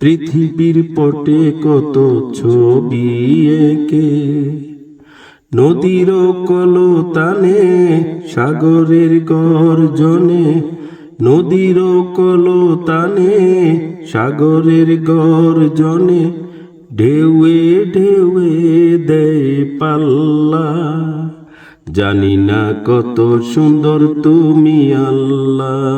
পৃথিবীর পটে কত ছবি একে? নদীর কলতানে সাগরের গর্জনে। নদীর কলতানে সাগরের গর্জনে। ঢেউয়ে ঢেউয়ে দেয় পাল্লা। জানি না কত সুন্দর তুমি আল্লাহ।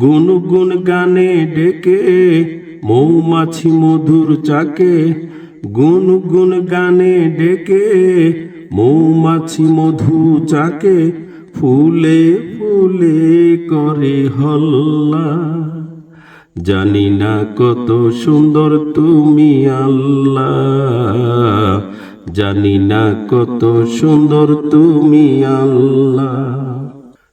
গুনগুন গানে ডেকে, মৌমাছি মধুর চাকে। গুনগুন গানে ডেকে, মৌমাছি মধু চাকে। ফুলে ফুলে করে হল্লা। জানি না কত সুন্দর তুমি আল্লাহ জানি না কত সুন্দর তুমি আল্লাহ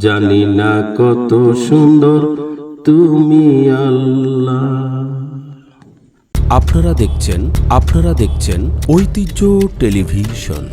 জানি না কত সুন্দর তুমি আল্লাহ। আপনারা দেখছেন আপনারা দেখছেন ঐতিহ্য টেলিভিশন।